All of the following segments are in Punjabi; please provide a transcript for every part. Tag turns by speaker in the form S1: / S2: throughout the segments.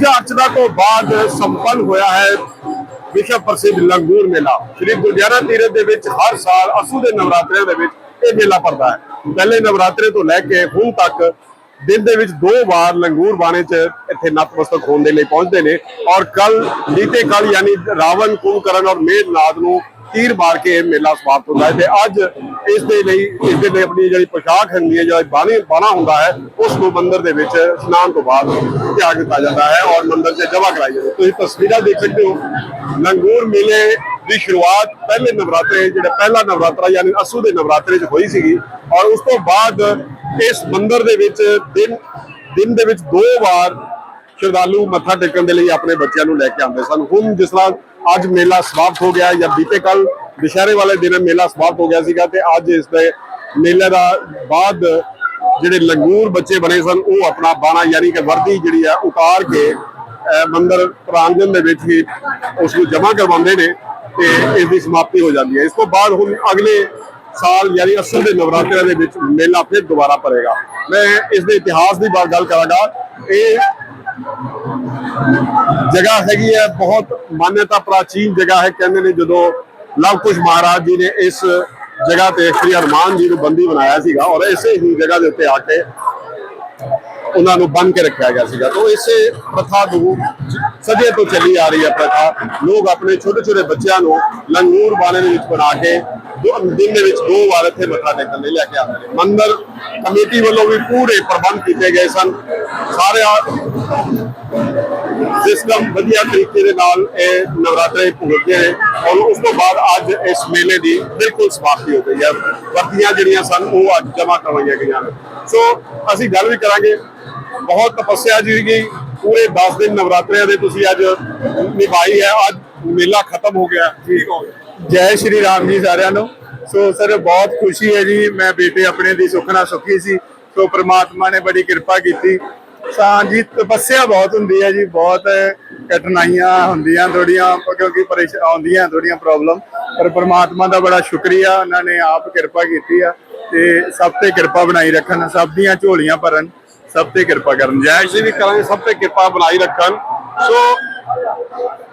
S1: ਪੂਜਾ ਅਰਚਨਾ ਤੋਂ ਬਾਅਦ ਸੰਪੰਨ ਹੋਇਆ ਹੈ ਵਿਸ਼ਵ ਪ੍ਰਸਿੱਧ ਲੰਗੂਰ ਮੇਲਾ। ਸ੍ਰੀ ਗੁਰਦਿਆਰਾ ਤੀਰਥ ਦੇ ਵਿੱਚ ਹਰ ਸਾਲ ਅਸੂ ਦੇ ਨਵਰਾਤਰਿਆਂ ਦੇ ਵਿੱਚ ਇਹ ਮੇਲਾ ਭਰਦਾ ਹੈ। ਪਹਿਲੇ ਨਵਰਾਤਰੇ ਤੋਂ ਲੈ ਕੇ ਹੁਣ ਤੱਕ ਦਿਨ ਦੇ ਵਿੱਚ ਦੋ ਵਾਰ ਲੰਗੂਰ ਬਾਣੇ 'ਚ ਇੱਥੇ ਨਤਮਸਤਕ ਹੋਣ ਦੇ ਲਈ ਪਹੁੰਚਦੇ ਨੇ। ਔਰ ਕੱਲ ਨੀਤੇ ਕੱਲ ਯਾਨੀ ਰਾਵਣ, ਕੁੰਭਕਰਨ ਔਰ ਮੇਘਨਾਦ ਨੂੰ ਤੀਰ ਮਾਰ ਕੇ ਇਹ ਮੇਲਾ ਸਮਾਪਤ ਹੁੰਦਾ ਹੈ ਤੇ ਅੱਜ ਇਸ ਦੇ ਲਈ, ਇਸ ਦੇ ਲਈ ਆਪਣੀ ਜਿਹੜੀ ਪੋਸ਼ਾਕ ਹੁੰਦੀ ਹੈ, ਜਿਹੜਾ ਬਾਣੀ, ਬਾਣਾ ਹੁੰਦਾ ਹੈ, ਉਸ ਨੂੰ ਮੰਦਿਰ ਦੇ ਵਿੱਚ ਇਸ਼ਨਾਨ ਤੋਂ ਬਾਅਦ ਤਿਆਗ ਦਿੱਤਾ ਜਾਂਦਾ ਹੈ ਔਰ ਮੰਦਿਰ 'ਚ ਜਮ੍ਹਾਂ ਕਰਾਈ ਜਾਂਦੀ ਤੁਸੀਂ ਤਸਵੀਰਾਂ ਦੇਖ ਸਕਦੇ ਹੋ, ਲੰਗੂਰ ਮੇਲੇ ਦੀ ਸ਼ੁਰੂਆਤ ਪਹਿਲੇ ਨਵਰਾਤਰੇ, ਜਿਹੜਾ ਪਹਿਲਾ ਨਵਰਾਤਰਾ ਯਾਨੀ ਅਸੂ ਦੇ ਨਵਰਾਤਰੇ 'ਚ ਹੋਈ ਸੀਗੀ ਔਰ ਉਸ ਤੋਂ ਬਾਅਦ ਇਸ ਮੰਦਿਰ ਦੇ ਵਿੱਚ ਦਿਨ ਦਿਨ ਦੇ ਵਿੱਚ ਦੋ ਵਾਰ ਸ਼ਰਧਾਲੂ ਮੱਥਾ ਟੇਕਣ ਦੇ ਲਈ ਆਪਣੇ ਬੱਚਿਆਂ ਨੂੰ ਲੈ ਕੇ ਆਉਂਦੇ ਸਨ। ਹੁਣ ਜਿਸ ਤਰ੍ਹਾਂ ਅੱਜ ਮੇਲਾ ਸਮਾਪਤ ਹੋ ਗਿਆ ਜਾਂ ਬੀਤੇ ਕੱਲ ਦੁਸ਼ਹਿਰੇ ਵਾਲੇ ਦਿਨ ਮੇਲਾ ਸਮਾਪਤ ਹੋ ਗਿਆ ਸੀਗਾ ਤੇ ਅੱਜ ਇਸ ਦੇ ਮੇਲੇ ਦਾ ਬਾਅਦ ਜਿਹੜੇ ਲੰਗੂਰ ਬੱਚੇ ਬਣੇ ਸਨ, ਉਹ ਆਪਣਾ ਬਾਣਾ ਯਾਨੀ ਕਿ ਵਰਦੀ ਜਿਹੜੀ ਆ ਉਤਾਰ ਕੇ ਮੰਦਰ ਪ੍ਰਾਂਗਣ ਦੇ ਵਿੱਚ ਹੀ ਉਸ ਨੂੰ ਜਮ੍ਹਾਂ ਕਰਵਾਉਂਦੇ ਨੇ ਤੇ ਇਸ ਦੀ ਸਮਾਪਤੀ ਹੋ ਜਾਂਦੀ ਹੈ। ਇਸ ਤੋਂ ਬਾਅਦ ਹੁਣ ਅਗਲੇ ਸਾਲ ਯਾਨੀ ਅਸਲ ਦੇ ਨਵਰਾਤਰਿਆਂ ਦੇ ਵਿੱਚ ਮੇਲਾ ਫਿਰ ਦੁਬਾਰਾ ਭਰੇਗਾ। ਮੈਂ ਇਸ ਦੇ ਇਤਿਹਾਸ ਦੀ ਬਾਤ ਗੱਲ ਕਰਾਂਗਾ। ਇਹ ਜਗ੍ਹਾ ਹੈਗੀ ਹੈ, ਬਹੁਤ ਮਾਨਯਤਾ ਪ੍ਰਾਚੀਨ ਜਗ੍ਹਾ ਹੈ, ਕਹਿੰਦੇ ਨੇ ਜਦੋਂ ਲਵ ਮਹਾਰਾਜ ਜੀ ਨੇ ਇਸ ਜਗ੍ਹਾ ਤੇ ਸ੍ਰੀ ਹਨੂਮਾਨ ਜੀ ਨੂੰ ਬੰਦੀ ਬਣਾਇਆ ਸੀਗਾ ਔਰ ਇਸੇ ਹੀ ਜਗ੍ਹਾ ਦੇ ਉੱਤੇ ਆ ਕੇ ਉਹਨਾਂ ਨੂੰ ਬੰਨ ਕੇ ਰੱਖਿਆ ਗਿਆ ਸੀਗਾ। ਤੋਂ ਇਸੇ ਪ੍ਰਥਾ ਨੂੰ ਸਦੀਆਂ ਤੋਂ ਚੱਲੀ ਆ ਰਹੀ ਹੈ ਪ੍ਰਥਾ। ਲੋਕ ਆਪਣੇ ਛੋਟੇ ਛੋਟੇ ਬੱਚਿਆਂ ਨੂੰ ਲੰਗੂਰ ਵਾਲੇ ਦੇ ਵਿੱਚ ਬਣਾ ਕੇ ਦੋ ਦਿਨ ਦੇ ਵਿੱਚ ਦੋ ਵਾਰ ਇੱਥੇ ਮੱਥਾ ਟੇਕਣ ਲਈ ਲੈ ਕੇ ਆਉਂਦੇ ਨੇ। ਮੰਦਰ ਕਮੇਟੀ ਵੱਲੋਂ ਵੀ ਪੂਰੇ ਪ੍ਰਬੰਧ ਕੀਤੇ ਗਏ ਸਨ। ਸਾਰੇ ਸਿਸਟਮ ਵਧੀਆ ਤਰੀਕੇ ਦੇ ਨਾਲ ਇਹ ਨਵਰਾਤਰੇ ਭੁਗਤਦੇ ਨੇ। ਔਰ ਉਸ ਤੋਂ ਬਾਅਦ ਅੱਜ ਇਸ ਮੇਲੇ ਦੀ ਬਿਲਕੁਲ ਸਮਾਪਤੀ ਹੋ ਗਈ ਹੈ। ਵਰਦੀਆਂ ਜਿਹੜੀਆਂ ਸਨ, ਉਹ ਅੱਜ ਜਮ੍ਹਾਂ ਕਰਵਾਈਆਂ ਗਈਆਂ ਨੇ। ਸੋ ਅਸੀਂ ਗੱਲ ਵੀ ਕਰਾਂਗੇ। ਬਹੁਤ ਤਪੱਸਿਆ ਜੀ ਗਈ। ਪੂਰੇ 10 ਦਿਨ ਨਵਰਾਤਰਿਆਂ ਦੇ ਤੁਸੀਂ ਅੱਜ ਨਿਭਾਈ ਹੈ। ਅੱਜ ਮੇਲਾ ਖਤਮ ਹੋ ਗਿਆ। ਠੀਕ ਹੋ ਗਿਆ।
S2: ਜੈ ਸ਼੍ਰੀ ਰਾਮ ਜੀ ਸਾਰਿਆਂ ਨੂੰ। ਸੋ ਸਰ, ਬਹੁਤ ਖੁਸ਼ੀ ਹੈ ਜੀ, ਮੈਂ ਬੇਟੇ ਆਪਣੇ ਦੀ ਸੁਖਣਾ ਸੁਖੀ ਸੀ। ਸੋ ਪ੍ਰਮਾਤਮਾ ਨੇ ਬੜੀ ਕਿਰਪਾ ਕੀਤੀ। ਸਾਂ ਜੀ ਤਪੱਸਿਆ ਬਹੁਤ ਹੁੰਦੀ ਹੈ ਜੀ, ਬਹੁਤ ਕਠਿਨਾਈਆਂ ਹੁੰਦੀਆਂ ਥੋੜੀਆਂ ਕਿਉਂਕਿ ਪਰੇਸ਼ਾਨ ਆਉਂਦੀਆਂ ਥੋੜੀਆਂ ਪ੍ਰੋਬਲਮ ਪਰ ਪ੍ਰਮਾਤਮਾ ਦਾ ਬੜਾ ਸ਼ੁਕਰੀਆ, ਉਹਨਾਂ ਨੇ ਆਪ ਕਿਰਪਾ ਕੀਤੀ ਆ ਤੇ ਸਭ ਤੇ ਕਿਰਪਾ ਬਣਾਈ ਰੱਖਣ, ਸਭ ਦੀਆਂ ਝੋਲੀਆਂ ਭਰਨ, ਸਭ ਤੇ ਕਿਰਪਾ ਕਰਨ। ਜੈ
S1: ਅਸੀਂ ਵੀ ਕਰਾਂਗੇ ਸਭ ਤੇ ਕਿਰਪਾ ਬਣਾਈ ਰੱਖਣ। ਸੋ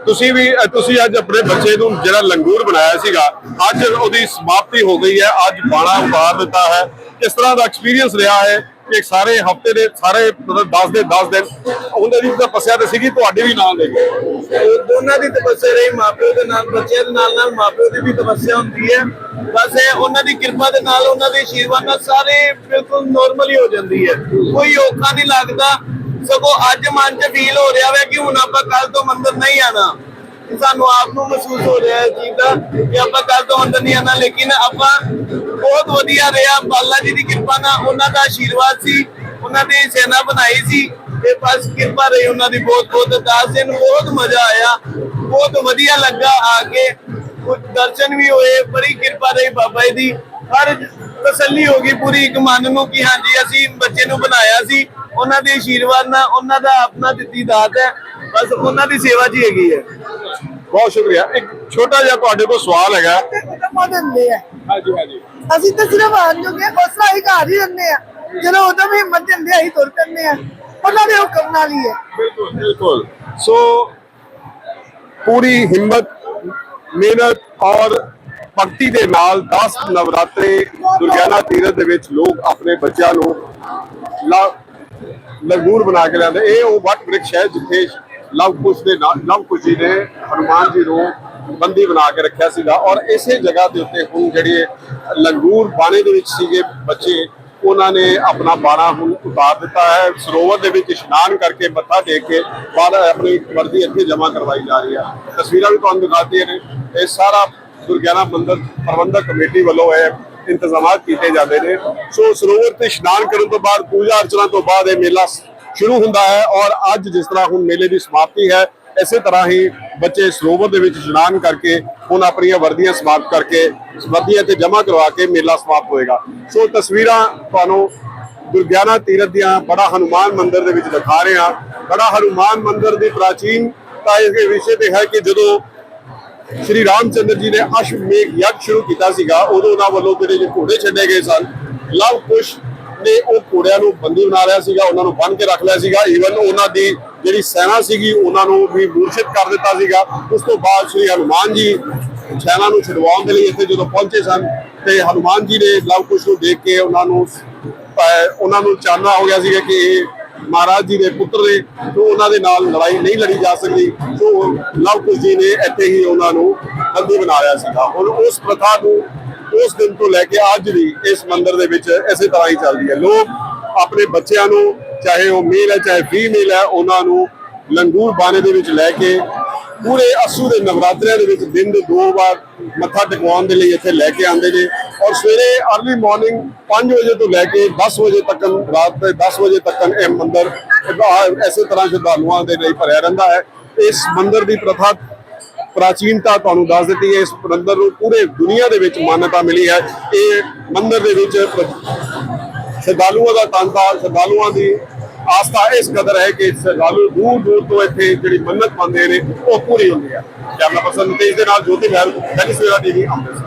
S1: ਤੁਸੀਂ ਵੀ ਅ, ਤੁਸੀਂ ਅੱਜ ਆਪਣੇ ਬੱਚੇ ਨੂੰ ਜਿਹੜਾ ਲੰਗੂਰ ਬਣਾਇਆ ਸੀਗਾ ਅੱਜ ਉਹਦੀ ਸਮਾਪਤੀ ਹੋ ਗਈ ਹੈ ਅੱਜ ਬਾਣਾ ਉਤਾਰ ਦਿੱਤਾ ਹੈ। ਕਿਸ ਤਰ੍ਹਾਂ ਦਾ ਐਕਸਪੀਰੀਅੰਸ ਰਿਹਾ ਹੈ ਕਿ ਸਾਰੇ ਹਫ਼ਤੇ ਦੇ ਸਾਰੇ ਮਤਲਬ 10 ਦੇ 10 ਦਿਨ ਉਹਦੇ ਦੀ ਤਪੱਸਿਆ ਤੇ ਸੀਗੀ ਤੁਹਾਡੀ ਵੀ ਨਾਲ ਦੇ
S2: ਦੋਨਾਂ ਦੀ ਤਪੱਸਿਆ ਰਹੀ ਮਾਪਿਓ ਦੇ ਨਾਲ ਬੱਚਿਆਂ ਦੇ ਨਾਲ ਨਾਲ ਮਾਪਿਓ ਦੀ ਵੀ ਤਪੱਸਿਆ ਹੁੰਦੀ ਹੈ। ਬਸ ਇਹ ਉਹਨਾਂ ਦੀ ਕਿਰਪਾ ਦੇ ਨਾਲ ਉਹਨਾਂ ਦੇ ਆਸ਼ੀਰਵਾਦ ਨਾਲ ਸਾਰੇ ਬਿਲਕੁਲ ਨਾਰਮਲ ਹੀ ਹੋ ਜਾਂਦੀ ਹੈ। ਕੋਈ ਔਖਾ ਨਹੀਂ ਲੱਗਦਾ ਸਗੋਂ ਅੱਜ ਮਨ 'ਚ ਫੀਲ ਹੋ ਰਿਹਾ ਹੈ ਕਿ ਹੁਣ ਆਪਾਂ ਕੱਲ ਤੋਂ ਮੰਦਰ ਨਹੀਂ ਆਣਾ ਸਾਨੂੰ ਆਪ ਨੂੰ ਮਹਿਸੂਸ ਹੋ ਰਿਹਾ ਹੈ ਚੀਜ਼ ਦਾ ਕਿ ਆਪਾਂ ਕੱਲ ਤੋਂ ਅੰਦਰ ਨਹੀਂ ਆਣਾ ਲੇਕਿਨ ਆਪਾਂ ਬਹੁਤ ਵਧੀਆ ਰਿਹਾ। ਬਾਲਾ ਜੀ ਦੀ ਕਿਰਪਾ ਨਾਲ ਉਹਨਾਂ ਦਾ ਆਸ਼ੀਰਵਾਦ ਸੀ, ਉਹਨਾਂ ਦੀ ਸੈਨਾ ਬਣਾਈ ਸੀ। ਤੇ ਬਸ ਕਿਰਪਾ ਰਹੀ ਉਹਨਾਂ ਦੀ ਬਹੁਤ ਬਹੁਤ ਅਰਦਾਸ। ਦਿਨ ਬਹੁਤ ਮਜ਼ਾ ਆਇਆ, ਬਹੁਤ ਵਧੀਆ ਲੱਗਾ ਆ ਕੇ। ਕੁਝ ਦਰਸ਼ਨ ਵੀ ਹੋਏ, ਬੜੀ ਕਿਰਪਾ ਰਹੀ ਬਾਬਾ ਜੀ ਦੀ। ਹਰ ਤਸੱਲੀ ਹੋ ਗਈ ਪੂਰੀ ਇੱਕ ਮਨ ਨੂੰ ਕਿ ਹਾਂਜੀ, ਅਸੀਂ ਬੱਚੇ ਨੂੰ ਬਣਾਇਆ ਸੀ। ਉਹਨਾਂ ਦੇ ਆਸ਼ੀਰਵਾਦ ਨਾਲ ਉਹਨਾਂ ਦਾ ਆਪਣਾ ਦਿੱਤੀ ਦਾਤ ਹੈ। ਬਸ ਉਹਨਾਂ ਦੀ ਸੇਵਾ ਹੀ ਹੈਗੀ ਹੈ।
S1: ਬਹੁਤ ਸ਼ੁਕਰੀਆ। ਇੱਕ ਛੋਟਾ ਜਿਹਾ ਤੁਹਾਡੇ ਕੋਲ ਸਵਾਲ ਹੈਗਾ।
S3: ਕਮਾ ਦਿੰਦੇ ਆ
S1: ਹਾਂਜੀ ਹਾਂਜੀ।
S3: ਅਸੀਂ ਤਾਂ ਸਿਰਫ ਆਣ ਜੋਗੇ ਤਰ੍ਹਾਂ ਹੀ ਘਰ ਹੀ ਰਹਿੰਦੇ ਆ ਜਦੋਂ ਉਦੋਂ ਵੀ ਹਿੰਮਤ ਦਿੰਦੇ ਆ, ਅਸੀਂ ਤੁਰ ਪੈਂਦੇ ਆ ਉਹਨਾਂ ਦੇ ਹੁਕਮ ਨਾਲ ਹੀ ਹੈ।
S1: ਬਿਲਕੁਲ ਬਿਲਕੁਲ। ਸੋ ਪੂਰੀ ਹਿੰਮਤ ਮਿਹਨਤ ਔਰ ਭਗਤੀ ਦੇ ਨਾਲ 10 ਨਵਰਾਤਰੇ ਦੁਰਗਿਆਨਾ ਤੀਰਥ ਦੇ ਵਿੱਚ ਲੋਕ ਆਪਣੇ ਬੱਚਿਆਂ ਨੂੰ ਲਾ- ਲੰਗੂਰ ਬਣਾ ਕੇ ਲਿਆਉਂਦੇ ਇਹ ਉਹ ਵਟ ਵ੍ਰਿਕਸ਼ ਹੈ ਜਿੱਥੇ ਲਵ ਕੁਸ਼ ਦੇ ਨਾਲ ਲਵ ਜੀ ਨੇ ਹਨੂਮਾਨ ਜੀ ਨੂੰ ਬੰਦੀ ਬਣਾ ਕੇ ਰੱਖਿਆ ਸੀਗਾ। ਔਰ ਇਸੇ ਜਗ੍ਹਾ ਦੇ ਉੱਤੇ ਹੁਣ ਜਿਹੜੇ ਲੰਗੂਰ ਬਾਣੇ ਦੇ ਵਿੱਚ ਸੀਗੇ ਬੱਚੇ, ਉਹਨਾਂ ਨੇ ਆਪਣਾ ਬਾਣਾ ਹੁਣ ਉਤਾਰ ਦਿੱਤਾ ਹੈ। ਸਰੋਵਰ ਦੇ ਵਿੱਚ ਇਸ਼ਨਾਨ ਕਰਕੇ ਮੱਥਾ ਟੇਕ ਕੇ ਬਾਅਦ ਆਪਣੀ ਵਰਦੀ ਇੱਥੇ ਜਮ੍ਹਾਂ ਕਰਵਾਈ ਜਾ ਰਹੀ ਹੈ ਤਸਵੀਰਾਂ ਵੀ ਤੁਹਾਨੂੰ ਦਿਖਾਤੀਆਂ ਨੇ। ਇਹ ਸਾਰਾ ਦੁਰਗਿਆਨਾ ਮੰਦਿਰ ਪ੍ਰਬੰਧਕ ਕਮੇਟੀ ਵੱਲੋਂ ਇਹ ਇੰਤਜ਼ਾਮਾਤ ਕੀਤੇ ਜਾਂਦੇ ਨੇ। ਸੋ ਸਰੋਵਰ ਤੇ ਇਸ਼ਨਾਨ ਕਰਨ ਤੋਂ ਬਾਅਦ, ਪੂਜਾ ਅਰਚਨਾ ਤੋਂ ਬਾਅਦ ਇਹ ਮੇਲਾ ਸ਼ੁਰੂ ਹੁੰਦਾ ਹੈ ਔਰ ਅੱਜ ਜਿਸ ਤਰ੍ਹਾਂ ਹੁਣ ਮੇਲੇ ਦੀ ਸਮਾਪਤੀ ਹੈ, ਇਸੇ ਤਰ੍ਹਾਂ ਹੀ ਬੱਚੇ ਸਰੋਵਰ ਦੇ ਵਿੱਚ ਇਸ਼ਨਾਨ ਕਰਕੇ ਹੁਣ ਆਪਣੀਆਂ ਵਰਦੀਆਂ ਸਮਾਪਤ ਕਰਕੇ, ਵਰਦੀਆਂ ਤੇ ਜਮ੍ਹਾਂ ਕਰਵਾ ਕੇ ਮੇਲਾ ਸਮਾਪਤ ਹੋਏਗਾ। ਸੋ ਤਸਵੀਰਾਂ ਤੁਹਾਨੂੰ ਦੁਰਗਿਆਨਾ ਤੀਰਥ ਦੀਆਂ ਬੜਾ ਹਨੂਮਾਨ ਮੰਦਿਰ ਦੇ ਵਿੱਚ ਦਿਖਾ ਰਹੇ। ਹਾਂ ਬੜਾ ਹਨੂਮਾਨ ਮੰਦਿਰ ਦੀ ਪ੍ਰਾਚੀਨਤਾ ਇਸ ਵਿਸ਼ੇ ਤੇ ਹੈ ਕਿ ਜਦੋਂ ਸ਼੍ਰੀ ਰਾਮਚੰਦਰ ਜੀ ਨੇ ਅਸ਼ਵਮੇਘ ਯੱਗ ਸ਼ੁਰੂ ਕੀਤਾ ਸੀਗਾ। ਉਦੋਂ ਉਹਨਾਂ ਵੱਲੋਂ ਜਿਹੜੇ ਜੇ ਘੋੜੇ ਛੱਡੇ ਗਏ ਸਨ, ਲਵ ਕੁਸ਼ ਨੇ ਉਹ ਘੋੜਿਆਂ ਨੂੰ ਬੰਦੀ ਬਣਾ ਲਿਆ ਸੀਗਾ, ਉਹਨਾਂ ਨੂੰ ਬੰਨ ਕੇ ਰੱਖ ਲਿਆ ਸੀਗਾ। ਈਵਨ ਉਹਨਾਂ ਦੀ ਜਿਹੜੀ ਸੈਨਾ ਸੀਗੀ, ਉਹਨਾਂ ਨੂੰ ਵੀ ਮੂਰਛਿਤ ਕਰ ਦਿੱਤਾ ਸੀਗਾ। ਉਸ ਤੋਂ ਬਾਅਦ ਸ੍ਰੀ ਹਨੂਮਾਨ ਜੀ ਸੈਨਾ ਨੂੰ ਛਡਵਾਉਣ ਦੇ ਲਈ ਇੱਥੇ ਜਦੋਂ ਪਹੁੰਚੇ ਸਨ, ਤੇ ਹਨੂਮਾਨ ਜੀ ਨੇ ਲਵ ਕੁਸ਼ ਨੂੰ ਦੇਖ ਕੇ ਉਹਨਾਂ ਨੂੰ ਉਹਨਾਂ ਨੂੰ ਚਾਨਣਾ ਹੋ ਗਿਆ ਸੀਗਾ ਕਿ ਇਹ ਮਹਾਰਾਜ ਜੀ ਦੇ ਪੁੱਤਰ ਨੇ ਤੋਂ ਉਹਨਾਂ ਦੇ ਨਾਲ ਲੜਾਈ ਨਹੀਂ ਲੜੀ ਜਾ ਸਕਦੀ ਤੋਂ ਲਵ ਜੀ ਨੇ ਇੱਥੇ ਹੀ ਉਹਨਾਂ ਨੂੰ ਬੰਦੀ ਬਣਾ ਸੀਗਾ। ਹੁਣ ਉਸ ਪ੍ਰਥਾ ਨੂੰ ਉਸ ਦਿਨ ਤੋਂ ਲੈ ਕੇ ਅੱਜ ਵੀ ਇਸ ਮੰਦਿਰ ਦੇ ਵਿੱਚ ਇਸੇ ਤਰ੍ਹਾਂ ਹੀ ਚੱਲਦੀ ਹੈ। ਲੋਕ ਆਪਣੇ ਬੱਚਿਆਂ ਨੂੰ, ਚਾਹੇ ਉਹ ਮੇਲ ਹੈ, ਚਾਹੇ ਫੀਮੇਲ ਹੈ, ਉਹਨਾਂ ਨੂੰ ਲੰਗੂਰ ਬਾਣੇ ਦੇ ਵਿੱਚ ਲੈ ਕੇ, ਪੂਰੇ ਅਸੂ ਦੇ ਨਵਰਾਤਰਿਆਂ ਦੇ ਵਿੱਚ ਦਿਨ ਦੇ ਦੋ ਵਾਰ ਮੱਥਾ ਟਿਕਵਾਉਣ ਦੇ ਲਈ ਇੱਥੇ ਲੈ ਕੇ ਆਉਂਦੇ ਨੇ। ਔਰ ਸਵੇਰੇ अर्ਲੀ ਮਾਰਨਿੰਗ 5 ਵਜੇ ਤੋਂ ਲੈ ਕੇ 10 ਵਜੇ ਤੱਕ ਰਾਤ ਦੇ 10 ਵਜੇ ਤੱਕ ਇਹ ਮੰਦਿਰ ਐਸੇ ਤਰ੍ਹਾਂ ਸ਼ਰਧਾਲੂਆਂ ਦੇ ਲਈ ਭਰਿਆ ਰਹਿੰਦਾ ਹੈ। ਇਸ ਮੰਦਿਰ ਦੀ ਪ੍ਰਥਾ ਪ੍ਰਾਚੀਨਤਾ ਤੁਹਾਨੂੰ ਦੱਸ ਦਿੱਤੀ ਹੈ। ਇਸ ਮੰਦਿਰ ਨੂੰ ਪੂਰੇ ਦੁਨੀਆ ਦੇ ਵਿੱਚ ਮਾਨਤਾ ਮਿਲੀ ਹੈ। ਇਹ ਮੰਦਿਰ ਦੇ ਵਿੱਚ ਸ਼ਰਧਾਲੂਆਂ ਦਾ ਤਾਂਤਾ, ਸ਼ਰਧਾਲੂਆਂ ਦੀ ਆਸਥਾ ਇਸ ਕਦਰ ਹੈ ਕਿ ਸ਼ਰਧਾਲੂ ਦੂਰ ਦੂਰ ਤੋਂ ਇੱਥੇ ਜਿਹੜੀ ਮੰਨਤ ਮੰਨਦੇ ਨੇ, ਉਹ ਪੂਰੀ ਹੁੰਦੀ ਹੈ। ਕੈਮਰਾ ਪਰਸਨ ਨਿਤੇਸ਼ ਦੇ ਨਾਲ ਜੋਤੀ ਮਹਿਲ ਦੈਨਿਕ ਸਵੇਰਾ ਟੀਵੀ ਅੰਮ੍ਰਿਤਸਰ।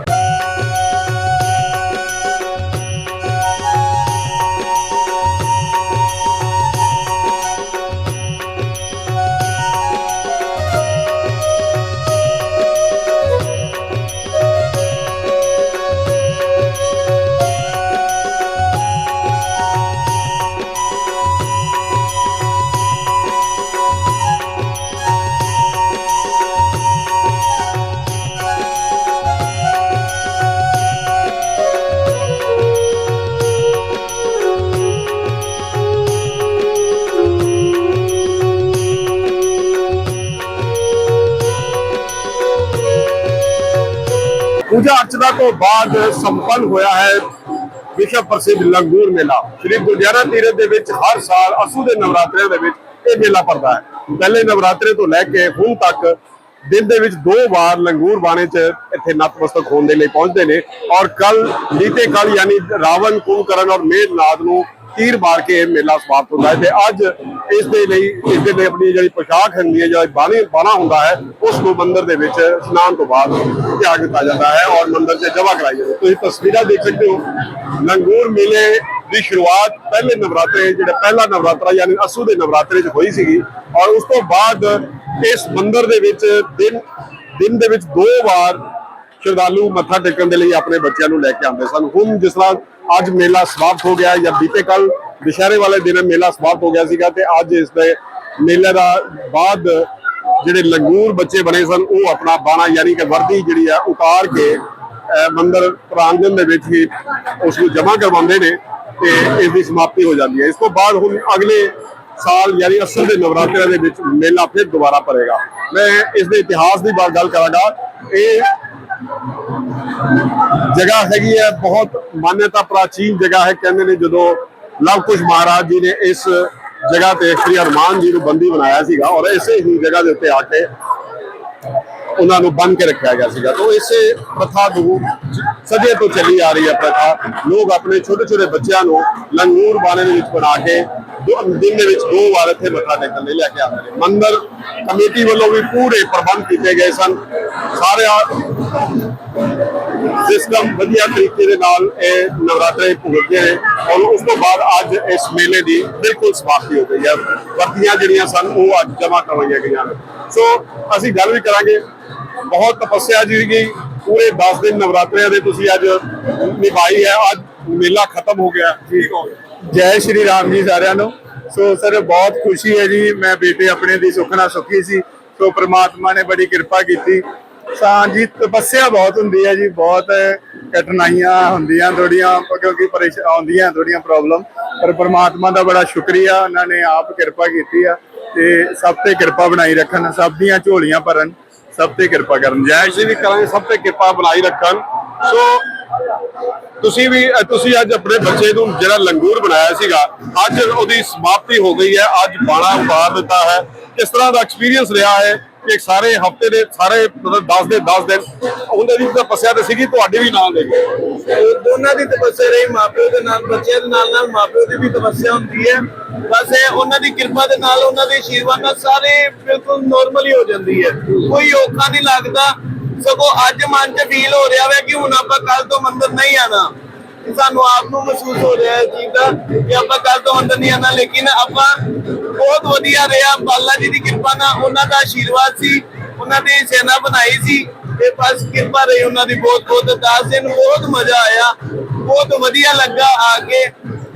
S1: ਪੂਜਾ ਅਰਚਨਾ ਤੋਂ ਬਾਅਦ ਸੰਪੰਨ ਹੋਇਆ ਹੈ ਵਿਸ਼ਵ ਪ੍ਰਸਿੱਧ ਲੰਗੂਰ ਮੇਲਾ। ਸ੍ਰੀ ਗੁਰਦੁਆਰਾ ਤੀਰਥ ਦੇ ਵਿੱਚ ਹਰ ਸਾਲ ਅਸੂ ਦੇ ਨਵਰਾਤਰਿਆਂ ਦੇ ਵਿੱਚ ਇਹ ਮੇਲਾ ਭਰਦਾ ਹੈ। ਪਹਿਲੇ ਨਵਰਾਤਰੇ ਤੋਂ ਲੈ ਕੇ ਹੁਣ ਤੱਕ ਦਿਨ ਦੇ ਵਿੱਚ ਦੋ ਵਾਰ ਲੰਗੂਰ ਬਾਣੇ 'ਚ ਇੱਥੇ ਨਤਮਸਤਕ ਹੋਣ ਦੇ ਲਈ ਪਹੁੰਚਦੇ ਨੇ। ਔਰ ਕੱਲ ਬੀਤੇ ਕੱਲ ਯਾਨੀ ਰਾਵਣ, ਕੁੰਭਕਰਨ ਔਰ ਮੇਘਨਾਦ ਨੂੰ ਤੀਰ ਮਾਰ ਕੇ ਇਹ ਮੇਲਾ ਸਮਾਪਤ ਹੁੰਦਾ ਹੈ ਤੇ ਅੱਜ ਇਸ ਦੇ ਲਈ, ਇਸ ਦੇ ਲਈ ਆਪਣੀ ਜਿਹੜੀ ਪੋਸ਼ਾਕ ਹੁੰਦੀ ਹੈ, ਜਿਹੜਾ ਬਾਣੀ ਬਾਣਾ ਹੁੰਦਾ ਹੈ, ਉਸ ਨੂੰ ਮੰਦਿਰ ਦੇ ਵਿੱਚ ਇਸ਼ਨਾਨ ਤੋਂ ਬਾਅਦ ਤਿਆਗ ਦਿੱਤਾ ਜਾਂਦਾ ਹੈ ਔਰ ਮੰਦਿਰ 'ਚ ਜਮ੍ਹਾਂ ਕਰਾਈ ਜਾਂਦੀ ਤੁਸੀਂ ਤਸਵੀਰਾਂ ਦੇਖ ਸਕਦੇ ਹੋ, ਲੰਗੂਰ ਮੇਲੇ ਦੀ ਸ਼ੁਰੂਆਤ ਪਹਿਲੇ ਨਵਰਾਤਰੇ, ਜਿਹੜਾ ਪਹਿਲਾ ਨਵਰਾਤਰਾ ਯਾਨੀ ਅਸੂ ਦੇ ਨਵਰਾਤਰੇ 'ਚ ਹੋਈ ਸੀਗੀ ਔਰ ਉਸ ਤੋਂ ਬਾਅਦ ਇਸ ਮੰਦਿਰ ਦੇ ਵਿੱਚ ਦਿਨ ਦਿਨ ਦੇ ਵਿੱਚ ਦੋ ਵਾਰ ਸ਼ਰਧਾਲੂ ਮੱਥਾ ਟੇਕਣ ਦੇ ਲਈ ਆਪਣੇ ਬੱਚਿਆਂ ਨੂੰ ਲੈ ਕੇ ਆਉਂਦੇ ਸਨ। ਹੁਣ ਜਿਸ ਤਰ੍ਹਾਂ ਅੱਜ ਮੇਲਾ ਸਮਾਪਤ ਹੋ ਗਿਆ ਜਾਂ ਬੀਤੇ ਕੱਲ ਦੁਸ਼ਹਿਰੇ ਵਾਲੇ ਦਿਨ ਮੇਲਾ ਸਮਾਪਤ ਹੋ ਗਿਆ ਸੀਗਾ ਤੇ ਅੱਜ ਇਸ ਦੇ ਮੇਲੇ ਦਾ ਬਾਅਦ ਜਿਹੜੇ ਲੰਗੂਰ ਬੱਚੇ ਬਣੇ ਸਨ, ਉਹ ਆਪਣਾ ਬਾਣਾ ਯਾਨੀ ਕਿ ਵਰਦੀ ਜਿਹੜੀ ਆ ਉਤਾਰ ਕੇ ਮੰਦਰ ਪ੍ਰਾਂਗਣ ਦੇ ਵਿੱਚ ਹੀ ਉਸ ਨੂੰ ਜਮ੍ਹਾਂ ਕਰਵਾਉਂਦੇ ਨੇ ਤੇ ਇਸ ਦੀ ਸਮਾਪਤੀ ਹੋ ਜਾਂਦੀ ਹੈ। ਇਸ ਤੋਂ ਬਾਅਦ ਹੁਣ ਅਗਲੇ ਸਾਲ ਯਾਨੀ ਅਸਲ ਦੇ ਨਵਰਾਤਰਿਆਂ ਦੇ ਵਿੱਚ ਮੇਲਾ ਫਿਰ ਦੁਬਾਰਾ ਭਰੇਗਾ। ਮੈਂ ਇਸ ਦੇ ਇਤਿਹਾਸ ਦੀ ਬਾਤ ਗੱਲ ਕਰਾਂਗਾ। ਇਹ ਜਗ੍ਹਾ ਹੈਗੀ ਹੈ, ਬਹੁਤ ਮਾਨਯਤਾ ਪ੍ਰਾਚੀਨ ਜਗ੍ਹਾ ਹੈ, ਕਹਿੰਦੇ ਨੇ ਜਦੋਂ ਲਵ ਕੁਸ਼ ਮਹਾਰਾਜ ਜੀ ਨੇ ਇਸ ਜਗ੍ਹਾ ਤੇ ਸ੍ਰੀ ਹਰਮਾਨ ਜੀ ਨੂੰ ਬੰਦੀ ਬਣਾਇਆ ਸੀਗਾ ਔਰ ਇਸੇ ਹੀ ਜਗ੍ਹਾ ਦੇ ਉੱਤੇ ਆ ਕੇ ਉਹਨਾਂ ਨੂੰ ਬੰਨ ਕੇ ਰੱਖਿਆ ਗਿਆ ਸੀਗਾ। ਤੋਂ ਇਸੇ ਪ੍ਰਥਾ ਨੂੰ ਸਦੇ ਤੋਂ ਚੱਲੀ ਆ ਰਹੀ ਹੈ ਪ੍ਰਥਾ। ਲੋਕ ਆਪਣੇ ਛੋਟੇ ਛੋਟੇ ਬੱਚਿਆਂ ਨੂੰ ਲੰਗੂਰ ਬਾਣੇ ਦੇ ਵਿੱਚ ਬਣਾ ਕੇ ਦੋ ਦਿਨ ਦੇ ਵਿੱਚ ਦੋ ਵਾਰ ਇੱਥੇ ਮੱਥਾ ਟੇਕਣ ਲਈ ਲੈ ਕੇ ਆਉਂਦੇ ਨੇ। ਮੰਦਰ ਕਮੇਟੀ ਵੱਲੋਂ ਵੀ ਪੂਰੇ ਪ੍ਰਬੰਧ ਕੀਤੇ ਗਏ ਸਨ। ਸਾਰੇ ਸਿਸਟਮ ਵਧੀਆ ਤਰੀਕੇ ਦੇ ਨਾਲ ਇਹ ਨਵਰਾਤਰੇ ਭੁਗਤਦੇ ਨੇ ਔਰ ਉਸ ਤੋਂ ਬਾਅਦ ਅੱਜ ਇਸ ਮੇਲੇ ਦੀ ਬਿਲਕੁਲ ਸਮਾਪਤੀ ਹੋ ਗਈ ਹੈ। ਵਰਤੀਆਂ ਜਿਹੜੀਆਂ ਸਨ, ਉਹ ਅੱਜ ਜਮ੍ਹਾਂ ਕਰਵਾਈਆਂ ਗਈਆਂ ਨੇ। ਸੋ ਅਸੀਂ ਗੱਲ ਵੀ ਕਰਾਂਗੇ। ਬਹੁਤ ਤਪੱਸਿਆ ਜੀ ਗਈ। ਪੂਰੇ 10 ਦਿਨ ਨਵਰਾਤਰਿਆਂ ਦੇ ਤੁਸੀਂ ਅੱਜ ਨਿਭਾਈ ਹੈ। ਅੱਜ ਮੇਲਾ ਖਤਮ ਹੋ ਗਿਆ। ਠੀਕ ਹੋ ਗਿਆ।
S4: ਜੈ ਸ਼੍ਰੀ ਰਾਮ ਜੀ ਸਾਰਿਆਂ ਨੂੰ। ਸੋ ਸਰ, ਬਹੁਤ ਖੁਸ਼ੀ ਹੈ ਜੀ, ਮੈਂ ਬੇਟੇ ਆਪਣੇ ਦੀ ਸੁਖਨਾ ਸੁਖੀ ਸੀ। ਸੋ ਪ੍ਰਮਾਤਮਾ ਨੇ ਬੜੀ ਕਿਰਪਾ ਕੀਤੀ। ਸਾਂ ਜੀ ਤਪੱਸਿਆ ਬਹੁਤ ਹੁੰਦੀ ਹੈ ਜੀ, ਬਹੁਤ ਕਠਿਨਾਈਆਂ ਹੁੰਦੀਆਂ ਥੋੜੀਆਂ ਕਿਉਂਕਿ ਪਰੇਸ਼ਾਨ ਆਉਂਦੀਆਂ ਥੋੜੀਆਂ ਪ੍ਰੋਬਲਮ ਪਰ ਪ੍ਰਮਾਤਮਾ ਦਾ ਬੜਾ ਸ਼ੁਕਰੀਆ, ਉਹਨਾਂ ਨੇ ਆਪ ਕਿਰਪਾ ਕੀਤੀ ਆ ਤੇ ਸਭ ਤੇ ਕਿਰਪਾ ਬਣਾਈ ਰੱਖਣ, ਸਭ ਦੀਆਂ ਝੋਲੀਆਂ ਭਰਨ, ਸਭ ਤੇ ਕਿਰਪਾ ਕਰਨ। ਜੈ
S1: ਅਸੀਂ ਕਰਾਂਗੇ ਸਭ ਤੇ ਕਿਰਪਾ ਬਣਾਈ ਰੱਖਣ। ਸੋ ਤੁਸੀਂ ਵੀ ਅ, ਤੁਸੀਂ ਅੱਜ ਆਪਣੇ ਬੱਚੇ ਨੂੰ ਜਿਹੜਾ ਲੰਗੂਰ ਬਣਾਇਆ ਸੀਗਾ ਅੱਜ ਉਹਦੀ ਸਮਾਪਤੀ ਹੋ ਗਈ ਹੈ ਅੱਜ ਬਾਣਾ ਉਤਾਰ ਦਿੱਤਾ ਹੈ। ਕਿਸ ਤਰ੍ਹਾਂ ਦਾ ਐਕਸਪੀਰੀਅੰਸ ਰਿਹਾ ਹੈ ਕਿ ਸਾਰੇ ਹਫ਼ਤੇ ਦੇ ਸਾਰੇ ਮਤਲਬ 10 ਦੇ 10 ਦਿਨ ਉਹਦੇ ਦੀ ਤਪੱਸਿਆ ਤੇ ਸੀਗੀ ਤੁਹਾਡੇ ਵੀ ਨਾਲ ਦੇ
S2: ਦੋਨਾਂ ਦੀ ਤਪੱਸਿਆ ਰਹੀ ਮਾਪਿਓ ਦੇ ਨਾਲ ਬੱਚਿਆਂ ਦੇ ਨਾਲ ਨਾਲ ਮਾਪਿਓ ਦੀ ਵੀ ਤਪੱਸਿਆ ਹੁੰਦੀ ਹੈ। ਬਸ ਇਹ ਉਹਨਾਂ ਦੀ ਕਿਰਪਾ ਦੇ ਨਾਲ ਉਹਨਾਂ ਦੇ ਆਸ਼ੀਰਵਾਦ ਨਾਲ ਸਾਰੇ ਬਿਲਕੁਲ ਨਾਰਮਲ ਹੋ ਜਾਂਦੀ ਹੈ। ਕੋਈ ਔਖਾ ਨਹੀਂ ਲੱਗਦਾ ਸਗੋਂ ਅੱਜ ਮਨ 'ਚ ਫੀਲ ਹੋ ਰਿਹਾ ਹੈ ਕਿ ਹੁਣ ਆਪਾਂ ਕੱਲ ਤੋਂ ਮੰਦਰ ਨਹੀਂ ਆਣਾ ਸਾਨੂੰ ਆਪ ਨੂੰ ਮਹਿਸੂਸ ਹੋ ਰਿਹਾ ਹੈ ਚੀਜ਼ ਦਾ ਕਿ ਆਪਾਂ ਕੱਲ ਤੋਂ ਅੰਦਰ ਨਹੀਂ ਆਣਾ ਲੇਕਿਨ ਆਪਾਂ ਬਹੁਤ ਵਧੀਆ ਰਿਹਾ। ਬਾਲਾ ਜੀ ਦੀ ਕਿਰਪਾ ਨਾਲ ਉਹਨਾਂ ਦਾ ਆਸ਼ੀਰਵਾਦ ਸੀ, ਉਹਨਾਂ ਦੀ ਸੇਨਾ ਬਣਾਈ ਸੀ। ਤੇ ਬਸ ਕਿਰਪਾ ਰਹੀ ਉਹਨਾਂ ਦੀ ਬਹੁਤ ਬਹੁਤ। ਦਸ ਦਿਨ ਬਹੁਤ ਮਜ਼ਾ ਆਇਆ, ਬਹੁਤ ਵਧੀਆ ਲੱਗਾ ਆ ਕੇ।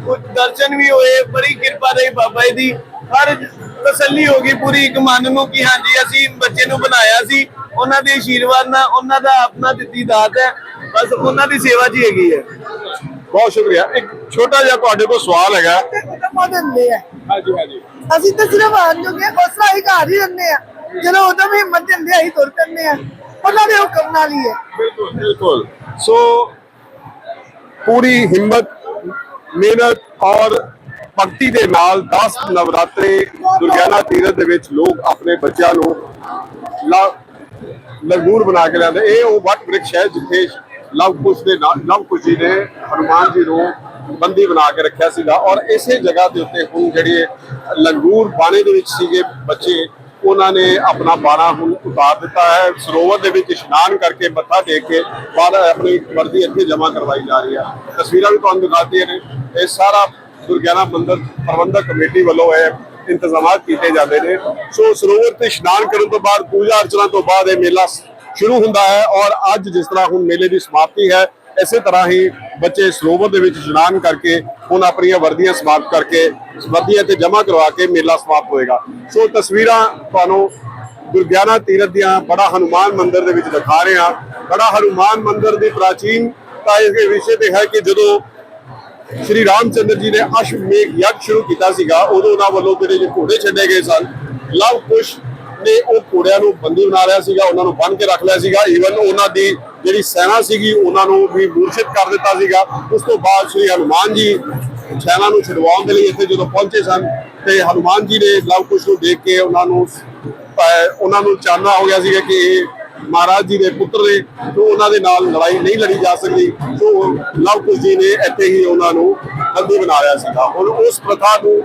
S2: ਕੁਝ ਦਰਸ਼ਨ ਵੀ ਹੋਏ, ਬੜੀ ਕਿਰਪਾ ਰਹੀ ਬਾਬਾ ਜੀ ਦੀ। ਹਰ ਤਸੱਲੀ ਹੋ ਗਈ ਪੂਰੀ ਇੱਕ ਮਨ ਨੂੰ ਕਿ ਹਾਂਜੀ, ਅਸੀਂ ਬੱਚੇ ਨੂੰ ਬਣਾਇਆ ਸੀ। ਉਹਨਾਂ ਦੇ ਆਸ਼ੀਰਵਾਦ ਨਾਲ ਉਹਨਾਂ ਦਾ ਆਪਣਾ ਦਿੱਤੀ ਦਾਤ ਹੈ ਬਸ ਉਹਨਾਂ ਦੀ ਸੇਵਾ ਹੀ ਹੈਗੀ ਹੈ।
S1: ਬਹੁਤ ਸ਼ੁਕਰੀਆ। ਇੱਕ ਛੋਟਾ ਜਿਹਾ ਤੁਹਾਡੇ ਕੋਲ ਸਵਾਲ ਹੈਗਾ।
S3: ਤੇ ਕੁਟੁੰਬ ਦਿੰਦੇ ਆ।
S1: ਹਾਂਜੀ ਹਾਂਜੀ।
S3: ਅਸੀਂ ਤਾਂ ਸਿਰਫ ਆਣ ਜੋਗੇ ਉਸ ਤਰ੍ਹਾਂ ਹੀ ਘਰ ਹੀ ਰਹਿੰਦੇ ਆ। ਜਦੋਂ ਉਦੋਂ ਵੀ ਹਿੰਮਤ ਦਿੰਦੇ ਅਸੀਂ ਤੁਰ ਪੈਂਦੇ ਆ। ਉਹਨਾਂ ਦੇ ਹੁਕਮ ਨਾਲ ਹੀ ਹੈ।
S1: ਬਿਲਕੁਲ ਬਿਲਕੁਲ। ਸੋ ਪੂਰੀ ਹਿੰਮਤ ਮਿਹਨਤ ਔਰ ਭਗਤੀ ਦੇ ਨਾਲ 10 ਨਵਰਾਤਰੇ ਦੁਰਗਿਆਨਾ ਤੀਰਥ ਦੇ ਵਿੱਚ ਲੋਕ ਆਪਣੇ ਬੱਚਿਆਂ ਨੂੰ ਲਾ- ਲੰਗੂਰ ਬਣਾ ਕੇ ਲਿਆਉਂਦੇ ਇਹ ਉਹ ਵਟ ਵ੍ਰਿਕਸ਼ ਹੈ ਜਿੱਥੇ ਲਵ ਦੇ ਨਾਲ ਲਵ ਜੀ ਨੇ ਹਨੂਮਾਨ ਜੀ ਨੂੰ ਬੰਦੀ ਬਣਾ ਕੇ ਰੱਖਿਆ ਸੀਗਾ। ਔਰ ਇਸੇ ਜਗ੍ਹਾ ਦੇ ਉੱਤੇ ਹੁਣ ਜਿਹੜੇ ਲੰਗੂਰ ਬਾਣੇ ਦੇ ਵਿੱਚ ਸੀਗੇ ਬੱਚੇ, ਉਹਨਾਂ ਨੇ ਆਪਣਾ ਬਾਣਾ ਹੁਣ ਉਤਾਰ ਦਿੱਤਾ ਹੈ। ਸਰੋਵਰ ਦੇ ਵਿੱਚ ਇਸ਼ਨਾਨ ਕਰਕੇ ਮੱਥਾ ਟੇਕ ਕੇ ਬਾਅਦ ਆਪਣੀ ਵਰਦੀ ਇੱਥੇ ਜਮ੍ਹਾਂ ਕਰਵਾਈ ਜਾ ਰਹੀ ਹੈ। ਤਸਵੀਰਾਂ ਵੀ ਤੁਹਾਨੂੰ ਦਿਖਾਤੀਆਂ ਨੇ। ਇਹ ਸਾਰਾ ਦੁਰਗਿਆਨਾ ਮੰਦਿਰ ਪ੍ਰਬੰਧਕ ਕਮੇਟੀ ਵੱਲੋਂ ਇਹ ਇੰਤਜ਼ਾਮਾਤ ਕੀਤੇ ਜਾਂਦੇ ਨੇ। ਸੋ ਸਰੋਵਰ ਤੇ ਇਸ਼ਨਾਨ ਕਰਨ ਤੋਂ ਬਾਅਦ, ਪੂਜਾ ਅਰਚਨਾ ਤੋਂ ਬਾਅਦ ਇਹ ਮੇਲਾ ਸ਼ੁਰੂ ਹੁੰਦਾ ਹੈ ਔਰ ਅੱਜ ਜਿਸ ਤਰ੍ਹਾਂ ਹੁਣ ਮੇਲੇ ਦੀ ਸਮਾਪਤੀ ਹੈ, ਇਸੇ ਤਰ੍ਹਾਂ ਹੀ ਬੱਚੇ ਸਰੋਵਰ ਦੇ ਵਿੱਚ ਇਸ਼ਨਾਨ ਕਰਕੇ ਹੁਣ ਆਪਣੀਆਂ ਵਰਦੀਆਂ ਸਮਾਪਤ ਕਰਕੇ ਵਰਦੀਆਂ ਤੇ ਜਮ੍ਹਾਂ ਕਰਵਾ ਕੇ ਮੇਲਾ ਸਮਾਪਤ ਹੋਏਗਾ। ਸੋ ਤਸਵੀਰਾਂ ਤੁਹਾਨੂੰ ਦੁਰਗਿਆਨਾ ਤੀਰਥ ਦੀਆਂ ਬੜਾ ਹਨੂਮਾਨ ਮੰਦਿਰ ਦੇ ਵਿੱਚ ਦਿਖਾ ਰਹੇ ਹਾਂ। ਬੜਾ ਹਨੂਮਾਨ ਮੰਦਿਰ ਦੀ ਪ੍ਰਾਚੀਨਤਾ ਇਸ ਵਿਸ਼ੇ ਤੇ ਹੈ ਕਿ ਜਦੋਂ ਸ਼੍ਰੀ ਰਾਮਚੰਦਰ ਜੀ ਨੇ ਅਸ਼ਵਮੇਘ ਯੱਗ ਸ਼ੁਰੂ ਕੀਤਾ ਸੀਗਾ। ਉਦੋਂ ਉਹਨਾਂ ਵੱਲੋਂ ਜਿਹੜੇ ਜੇ ਘੋੜੇ ਛੱਡੇ ਗਏ ਸਨ, ਲਵ ਕੁਸ਼ ਨੇ ਉਹ ਘੋੜਿਆਂ ਨੂੰ ਬੰਦੀ ਬਣਾ ਲਿਆ ਸੀਗਾ, ਉਹਨਾਂ ਨੂੰ ਬੰਨ ਕੇ ਰੱਖ ਲਿਆ ਸੀਗਾ। ਈਵਨ ਉਹਨਾਂ ਦੀ ਜਿਹੜੀ ਸੈਨਾ ਸੀਗੀ, ਉਹਨਾਂ ਨੂੰ ਵੀ ਮੂਰਛਿਤ ਕਰ ਦਿੱਤਾ ਸੀਗਾ। ਉਸ ਤੋਂ ਬਾਅਦ ਸ਼੍ਰੀ ਹਨੂਮਾਨ ਜੀ ਸੈਨਾ ਨੂੰ ਛਡਵਾਉਣ ਦੇ ਲਈ ਇੱਥੇ ਜਦੋਂ ਪਹੁੰਚੇ ਸਨ, ਤੇ ਹਨੂਮਾਨ ਜੀ ਨੇ ਲਵ ਕੁਸ਼ ਨੂੰ ਦੇਖ ਕੇ ਉਹਨਾਂ ਨੂੰ, ਅਹ, ਉਹਨਾਂ ਨੂੰ ਚਾਨਣਾ ਹੋ ਗਿਆ ਸੀਗਾ ਕਿ ਇਹ ਮਹਾਰਾਜ ਜੀ ਦੇ ਪੁੱਤਰ ਨੇ ਤੋਂ ਉਹਨਾਂ ਦੇ ਨਾਲ ਲੜਾਈ ਨਹੀਂ ਲੜੀ ਜਾ ਸਕਦੀ ਤੋਂ ਲਵ ਜੀ ਨੇ ਇੱਥੇ ਹੀ ਉਹਨਾਂ ਨੂੰ ਬੰਦੀ ਬਣਾ ਲਿਆ ਸੀਗਾ। ਹੁਣ ਉਸ ਪ੍ਰਥਾ ਨੂੰ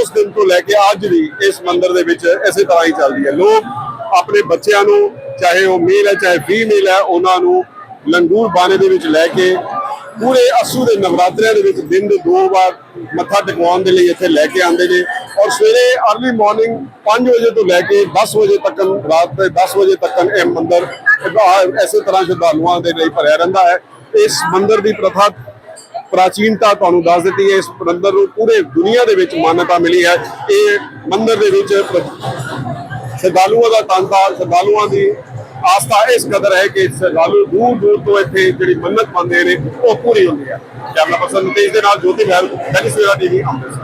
S1: ਉਸ ਦਿਨ ਤੋਂ ਲੈ ਕੇ ਅੱਜ ਵੀ ਇਸ ਮੰਦਿਰ ਦੇ ਵਿੱਚ ਇਸੇ ਤਰ੍ਹਾਂ ਹੀ ਚੱਲਦੀ ਹੈ। ਲੋਕ ਆਪਣੇ ਬੱਚਿਆਂ ਨੂੰ, ਚਾਹੇ ਉਹ ਮੇਲ ਹੈ, ਚਾਹੇ ਫੀਮੇਲ ਹੈ, ਉਹਨਾਂ ਨੂੰ ਲੰਗੂਰ ਬਾਣੇ ਦੇ ਵਿੱਚ ਲੈ ਕੇ ਪੂਰੇ ਅਸੂ ਦੇ ਨਵਰਾਤਰਿਆਂ ਦੇ ਵਿੱਚ ਦਿਨ ਦੇ ਦੋ ਵਾਰ ਮੱਥਾ ਟਿਕਵਾਉਣ ਦੇ ਲਈ ਇੱਥੇ ਲੈ ਕੇ ਆਉਂਦੇ ਨੇ ਔਰ ਸਵੇਰੇ अर्ਲੀ ਮਾਰਨਿੰਗ 5 ਵਜੇ ਤੋਂ ਲੈ ਕੇ 10 ਵਜੇ ਤੱਕ ਰਾਤ ਦੇ 10 ਵਜੇ ਤੱਕ ਇਹ ਮੰਦਿਰ ਐਸੇ ਤਰ੍ਹਾਂ ਸ਼ਰਧਾਲੂਆਂ ਦੇ ਲਈ ਭਰਿਆ ਰਹਿੰਦਾ ਹੈ। ਇਸ ਮੰਦਿਰ ਦੀ ਪ੍ਰਥਾ ਪ੍ਰਾਚੀਨਤਾ ਤੁਹਾਨੂੰ ਦੱਸ ਦਿੱਤੀ ਹੈ। ਇਸ ਮੰਦਿਰ ਨੂੰ ਪੂਰੇ ਦੁਨੀਆ ਦੇ ਵਿੱਚ ਮਾਨਤਾ ਮਿਲੀ ਹੈ। ਇਹ ਮੰਦਿਰ ਦੇ ਵਿੱਚ ਸ਼ਰਧਾਲੂਆਂ ਦਾ ਤਾਂਤਾ ਸ਼ਰਧਾਲੂਆਂ ਦੀ ਆਸਥਾ ਇਸ ਕਦਰ ਹੈ ਕਿ ਸ਼ਰਧਾਲੂ ਦੂਰ ਦੂਰ ਤੋਂ ਇੱਥੇ ਜਿਹੜੀ ਮੰਨਤ ਮੰਨਦੇ ਨੇ, ਉਹ ਪੂਰੀ ਹੁੰਦੀ ਹੈ। ਕੈਮਰਾ ਪਰਸਨ ਨਿਤੇਸ਼ ਦੇ ਨਾਲ ਜੋਤੀ ਮਹਿਲ ਬੈਨਿਸਵੇਰਾ ਟੀਵੀ, ਅੰਮ੍ਰਿਤਸਰ।